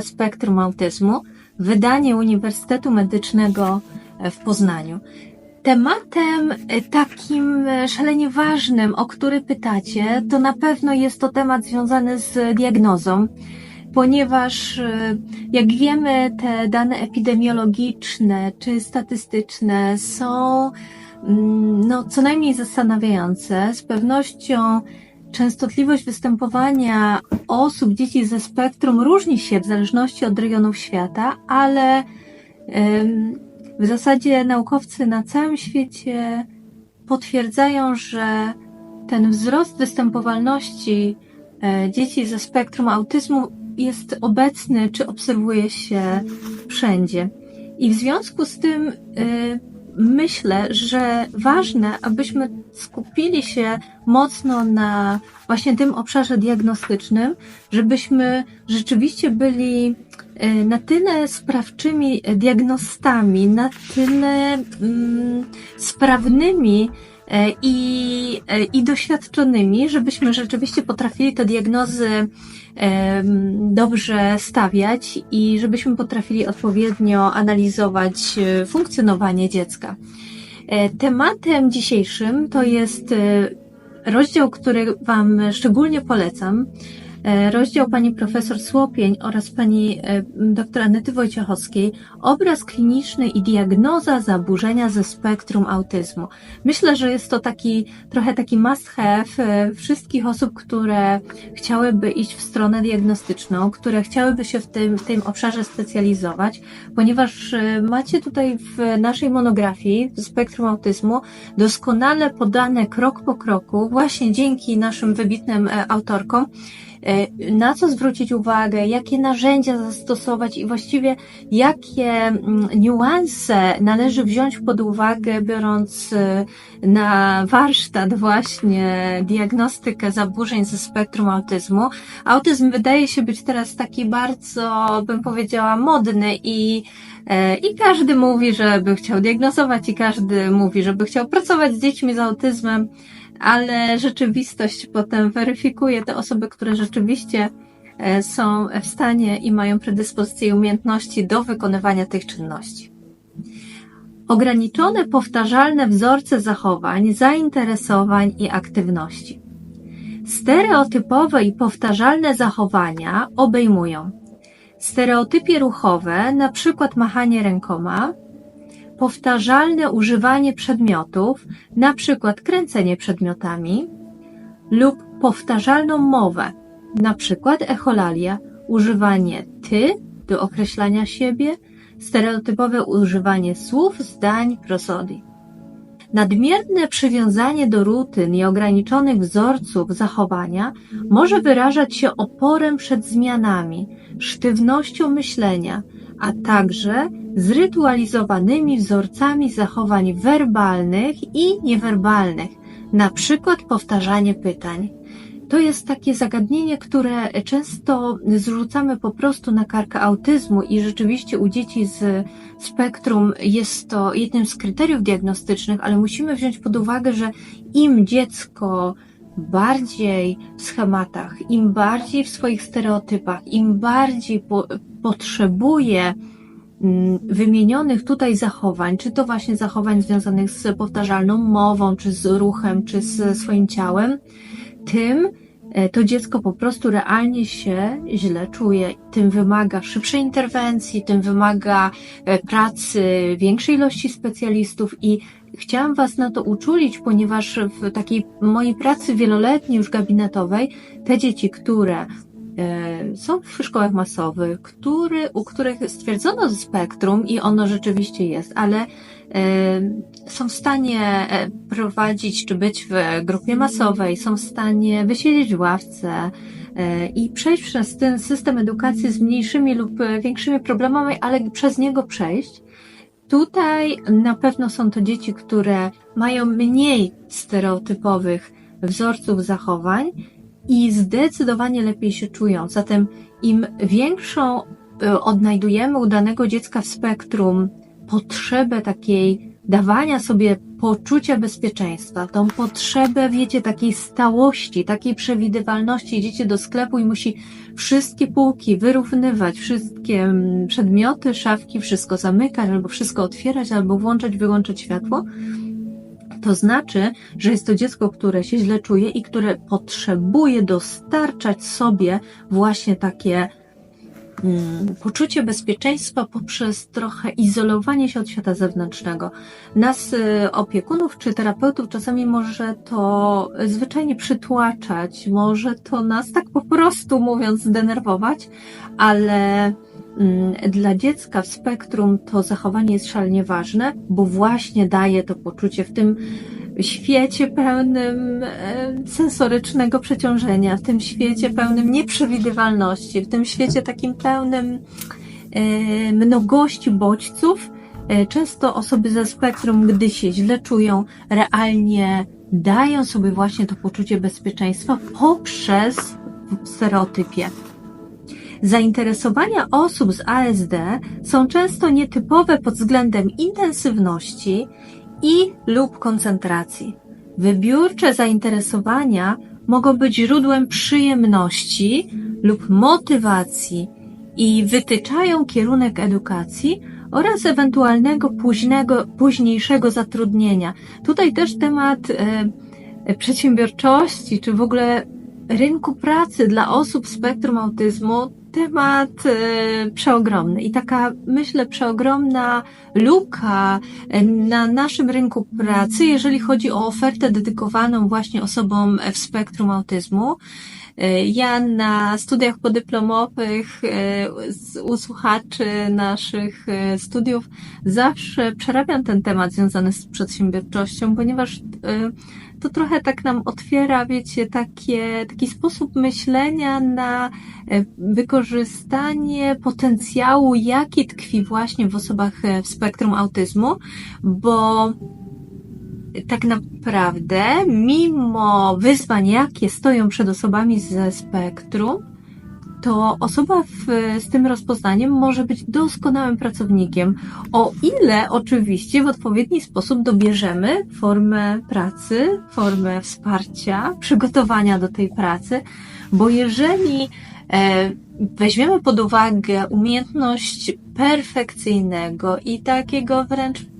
spektrum autyzmu, wydanie Uniwersytetu Medycznego w Poznaniu. Tematem takim szalenie ważnym, o który pytacie, to na pewno jest to temat związany z diagnozą, ponieważ jak wiemy, te dane epidemiologiczne czy statystyczne są mm, no, co najmniej zastanawiające. Z pewnością częstotliwość występowania osób, dzieci ze spektrum różni się w zależności od regionów świata, ale w zasadzie naukowcy na całym świecie potwierdzają, że ten wzrost występowalności e, dzieci ze spektrum autyzmu jest obecny, czy obserwuje się wszędzie. I w związku z tym e, myślę, że ważne, abyśmy skupili się mocno na właśnie tym obszarze diagnostycznym, żebyśmy rzeczywiście byli e, na tyle sprawczymi diagnostami, na tyle mm, sprawnymi i, e, i doświadczonymi, żebyśmy rzeczywiście potrafili te diagnozy dobrze stawiać i żebyśmy potrafili odpowiednio analizować funkcjonowanie dziecka. Tematem dzisiejszym to jest rozdział, który Wam szczególnie polecam, E, rozdział pani profesor Słopień oraz pani e, doktor Anety Wojciechowskiej Obraz kliniczny i diagnoza zaburzenia ze spektrum autyzmu. Myślę, że jest to taki trochę taki must have e, wszystkich osób, które chciałyby iść w stronę diagnostyczną, które chciałyby się w tym, w tym obszarze specjalizować, ponieważ macie tutaj w naszej monografii spektrum autyzmu doskonale podane krok po kroku, właśnie dzięki naszym wybitnym autorkom, E, na co zwrócić uwagę, jakie narzędzia zastosować i właściwie jakie mm, niuanse należy wziąć pod uwagę, biorąc e, na warsztat właśnie diagnostykę zaburzeń ze spektrum autyzmu. Autyzm wydaje się być teraz taki bardzo, bym powiedziała, modny i e, i każdy mówi, że by chciał diagnozować, i każdy mówi, żeby chciał pracować z dziećmi z autyzmem ale rzeczywistość potem weryfikuje te osoby, które rzeczywiście e, są w stanie i mają predyspozycje i umiejętności do wykonywania tych czynności. Ograniczone, powtarzalne wzorce zachowań, zainteresowań i aktywności. Stereotypowe i powtarzalne zachowania obejmują stereotypie ruchowe, na przykład machanie rękoma, powtarzalne używanie przedmiotów, przykład kręcenie przedmiotami, lub powtarzalną mowę, przykład echolalia, używanie ty do określania siebie, stereotypowe używanie słów, zdań, prosody. Nadmierne przywiązanie do rutyn i ograniczonych wzorców zachowania może wyrażać się oporem przed zmianami, sztywnością myślenia, a także zrytualizowanymi wzorcami zachowań werbalnych i niewerbalnych, na przykład powtarzanie pytań. To jest takie zagadnienie, które często zrzucamy po prostu na karkę autyzmu i rzeczywiście u dzieci z spektrum jest to jednym z kryteriów diagnostycznych, ale musimy wziąć pod uwagę, że im dziecko bardziej w schematach, im bardziej w swoich stereotypach, im bardziej po, potrzebuje mm, wymienionych tutaj zachowań, czy to właśnie zachowań związanych z powtarzalną mową, czy z ruchem, czy z swoim ciałem, tym e, to dziecko po prostu realnie się źle czuje. Tym wymaga szybszej interwencji, tym wymaga e, pracy większej ilości specjalistów i chciałam Was na to uczulić, ponieważ w takiej mojej pracy wieloletniej już gabinetowej te dzieci, które e, są w szkołach masowych, który, u których stwierdzono spektrum i ono rzeczywiście jest, ale e, są w stanie e, prowadzić czy być w grupie masowej, są w stanie wysiedzieć w ławce i przejść przez ten system edukacji z mniejszymi lub większymi problemami, ale przez niego przejść. Tutaj na pewno są to dzieci, które mają mniej stereotypowych wzorców zachowań i zdecydowanie lepiej się czują. Zatem im większą e, odnajdujemy u danego dziecka w spektrum potrzebę takiej dawania sobie poczucia bezpieczeństwa, tą potrzebę, wiecie, takiej stałości, takiej przewidywalności. Idziecie do sklepu i musi wszystkie półki wyrównywać, wszystkie mm, przedmioty, szafki, wszystko zamykać, albo wszystko otwierać, albo włączać, wyłączać światło. To znaczy, że jest to dziecko, które się źle czuje i które potrzebuje dostarczać sobie właśnie takie poczucie bezpieczeństwa poprzez trochę izolowanie się od świata zewnętrznego. Nas, y, opiekunów czy terapeutów, czasami może to zwyczajnie przytłaczać, może to nas tak po prostu mówiąc zdenerwować, ale mm, dla dziecka w spektrum to zachowanie jest szalenie ważne, bo właśnie daje to poczucie w tym świecie pełnym sensorycznego przeciążenia, w tym świecie pełnym nieprzewidywalności, w tym świecie takim pełnym mnogości bodźców, e, często osoby ze spektrum, gdy się źle czują, realnie dają sobie właśnie to poczucie bezpieczeństwa poprzez stereotypie. Zainteresowania osób z ASD są często nietypowe pod względem intensywności i lub koncentracji. Wybiórcze zainteresowania mogą być źródłem przyjemności lub motywacji i wytyczają kierunek edukacji oraz ewentualnego późnego, późniejszego zatrudnienia. Tutaj też temat e, przedsiębiorczości, czy w ogóle rynku pracy dla osób z spektrum autyzmu temat e, przeogromny i taka, myślę, przeogromna luka e, na naszym rynku pracy, jeżeli chodzi o ofertę dedykowaną właśnie osobom w spektrum autyzmu. E, ja na studiach podyplomowych u słuchaczy naszych studiów zawsze przerabiam ten temat związany z przedsiębiorczością, ponieważ to trochę tak nam otwiera, wiecie, takie, taki sposób myślenia na e, wykorzystanie potencjału, jaki tkwi właśnie w osobach e, w spektrum autyzmu, bo tak naprawdę, mimo wyzwań, jakie stoją przed osobami ze spektrum, to osoba w, z tym rozpoznaniem może być doskonałym pracownikiem, o ile oczywiście w odpowiedni sposób dobierzemy formę pracy, formę wsparcia, przygotowania do tej pracy, bo jeżeli e, weźmiemy pod uwagę umiejętność perfekcyjnego i takiego wręcz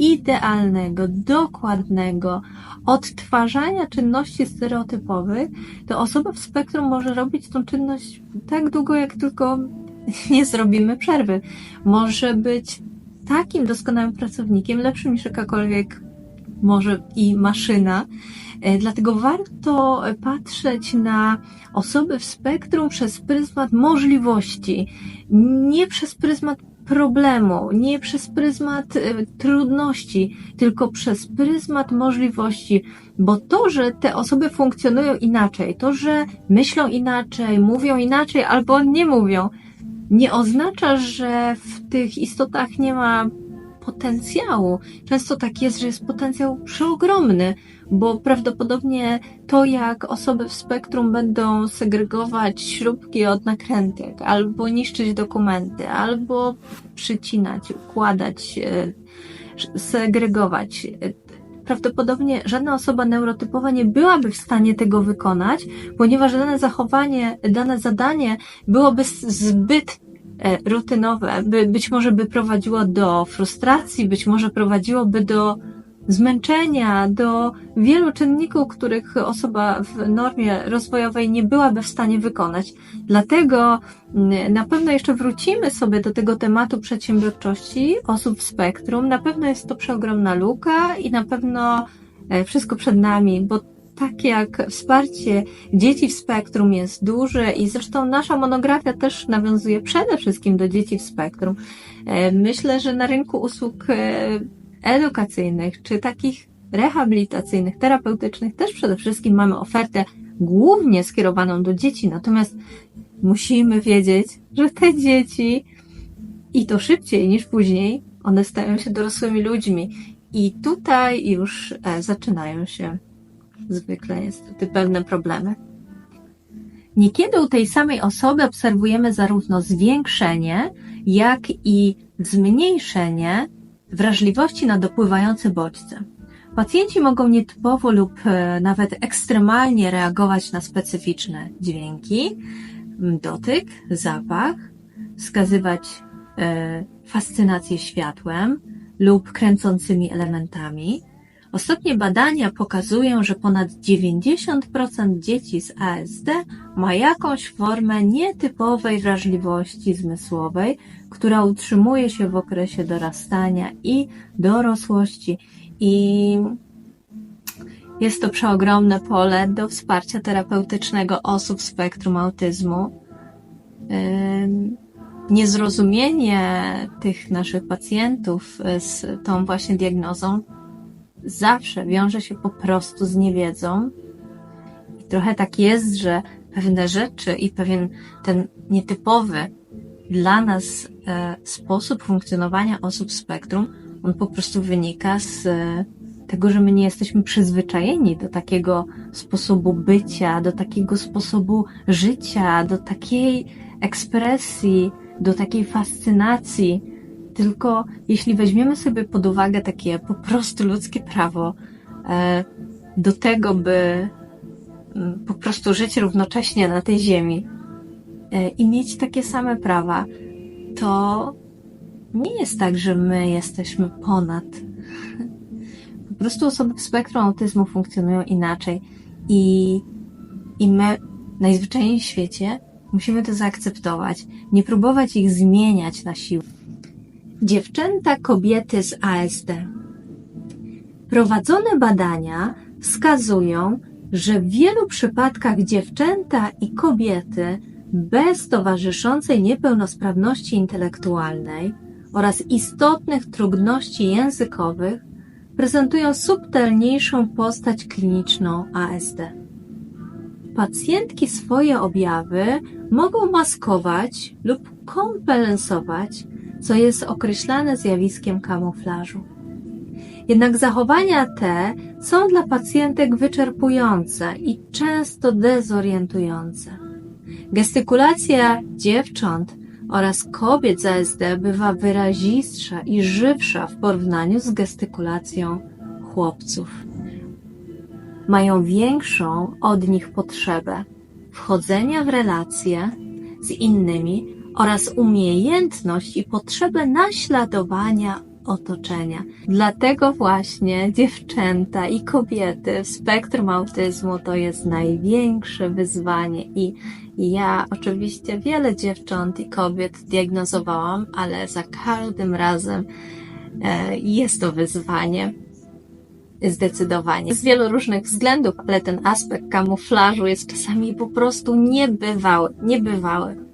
idealnego, dokładnego odtwarzania czynności stereotypowych, to osoba w spektrum może robić tą czynność tak długo, jak tylko nie zrobimy przerwy. Może być takim doskonałym pracownikiem, lepszym niż jakakolwiek może i maszyna. E, dlatego warto patrzeć na osoby w spektrum przez pryzmat możliwości, nie przez pryzmat problemu, nie przez pryzmat y, trudności, tylko przez pryzmat możliwości, bo to, że te osoby funkcjonują inaczej, to, że myślą inaczej, mówią inaczej albo nie mówią, nie oznacza, że w tych istotach nie ma potencjału. Często tak jest, że jest potencjał przeogromny, bo prawdopodobnie to, jak osoby w spektrum będą segregować śrubki od nakrętek, albo niszczyć dokumenty, albo przycinać, układać, e, segregować, e, prawdopodobnie żadna osoba neurotypowa nie byłaby w stanie tego wykonać, ponieważ dane zachowanie, dane zadanie byłoby zbyt rutynowe, by, być może by prowadziło do frustracji, być może prowadziłoby do zmęczenia, do wielu czynników, których osoba w normie rozwojowej nie byłaby w stanie wykonać. Dlatego mm, na pewno jeszcze wrócimy sobie do tego tematu przedsiębiorczości osób w spektrum. Na pewno jest to przeogromna luka i na pewno e, wszystko przed nami, bo tak jak wsparcie dzieci w spektrum jest duże i zresztą nasza monografia też nawiązuje przede wszystkim do dzieci w spektrum. E, myślę, że na rynku usług e, edukacyjnych, czy takich rehabilitacyjnych, terapeutycznych, też przede wszystkim mamy ofertę głównie skierowaną do dzieci, natomiast musimy wiedzieć, że te dzieci i to szybciej niż później, one stają się dorosłymi ludźmi. I tutaj już e, zaczynają się zwykle niestety pewne problemy. Niekiedy u tej samej osoby obserwujemy zarówno zwiększenie, jak i zmniejszenie wrażliwości na dopływające bodźce. Pacjenci mogą nietypowo lub e, nawet ekstremalnie reagować na specyficzne dźwięki, dotyk, zapach, wskazywać e, fascynację światłem lub kręcącymi elementami. Ostatnie badania pokazują, że ponad 90% dzieci z ASD ma jakąś formę nietypowej wrażliwości zmysłowej, która utrzymuje się w okresie dorastania i dorosłości. I jest to przeogromne pole do wsparcia terapeutycznego osób spektrum autyzmu. Niezrozumienie tych naszych pacjentów z tą właśnie diagnozą zawsze wiąże się po prostu z niewiedzą. I trochę tak jest, że pewne rzeczy i pewien ten nietypowy dla nas e, sposób funkcjonowania osób spektrum, on po prostu wynika z e, tego, że my nie jesteśmy przyzwyczajeni do takiego sposobu bycia, do takiego sposobu życia, do takiej ekspresji, do takiej fascynacji. Tylko jeśli weźmiemy sobie pod uwagę takie po prostu ludzkie prawo e, do tego, by mm, po prostu żyć równocześnie na tej ziemi e, i mieć takie same prawa, to nie jest tak, że my jesteśmy ponad. Po prostu osoby w spektrum autyzmu funkcjonują inaczej i, i my najzwyczajniej w świecie musimy to zaakceptować, nie próbować ich zmieniać na siłę. Dziewczęta kobiety z ASD. Prowadzone badania wskazują, że w wielu przypadkach dziewczęta i kobiety bez towarzyszącej niepełnosprawności intelektualnej oraz istotnych trudności językowych prezentują subtelniejszą postać kliniczną ASD. Pacjentki swoje objawy mogą maskować lub kompensować, co jest określane zjawiskiem kamuflażu. Jednak zachowania te są dla pacjentek wyczerpujące i często dezorientujące. Gestykulacja dziewcząt oraz kobiet z ASD bywa wyrazistsza i żywsza w porównaniu z gestykulacją chłopców. Mają większą od nich potrzebę wchodzenia w relacje z innymi oraz umiejętność i potrzebę naśladowania otoczenia. Dlatego właśnie dziewczęta i kobiety w spektrum autyzmu to jest największe wyzwanie i ja oczywiście wiele dziewcząt i kobiet diagnozowałam, ale za każdym razem e, jest to wyzwanie. Zdecydowanie. Z wielu różnych względów, ale ten aspekt kamuflażu jest czasami po prostu niebywały, niebywały.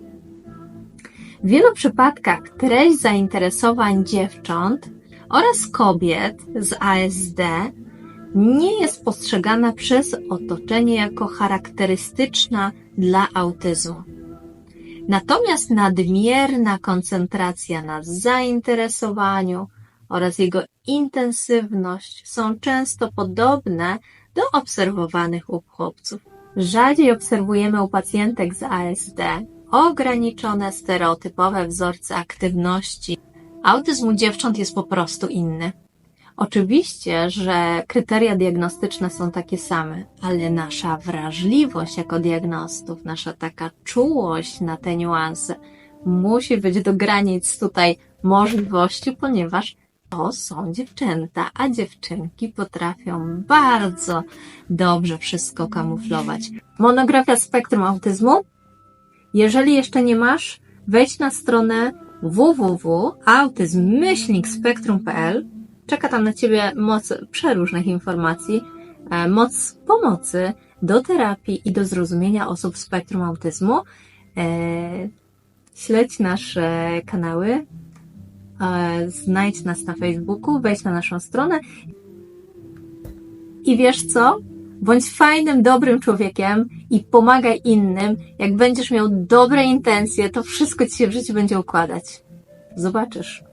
W wielu przypadkach treść zainteresowań dziewcząt oraz kobiet z ASD nie jest postrzegana przez otoczenie jako charakterystyczna dla autyzmu. Natomiast nadmierna koncentracja na zainteresowaniu oraz jego intensywność są często podobne do obserwowanych u chłopców. Rzadziej obserwujemy u pacjentek z ASD ograniczone stereotypowe wzorce aktywności. Autyzm u dziewcząt jest po prostu inny. Oczywiście, że kryteria diagnostyczne są takie same, ale nasza wrażliwość jako diagnostów, nasza taka czułość na te niuanse musi być do granic tutaj możliwości, ponieważ to są dziewczęta, a dziewczynki potrafią bardzo dobrze wszystko kamuflować. Monografia Spektrum Autyzmu. Jeżeli jeszcze nie masz, wejdź na stronę www.autyzm-spektrum.pl Czeka tam na Ciebie moc przeróżnych informacji, e, moc pomocy do terapii i do zrozumienia osób w spektrum autyzmu. E, śledź nasze kanały, e, znajdź nas na Facebooku, wejdź na naszą stronę i wiesz co? Bądź fajnym, dobrym człowiekiem i pomagaj innym. Jak będziesz miał dobre intencje, to wszystko ci się w życiu będzie układać. Zobaczysz.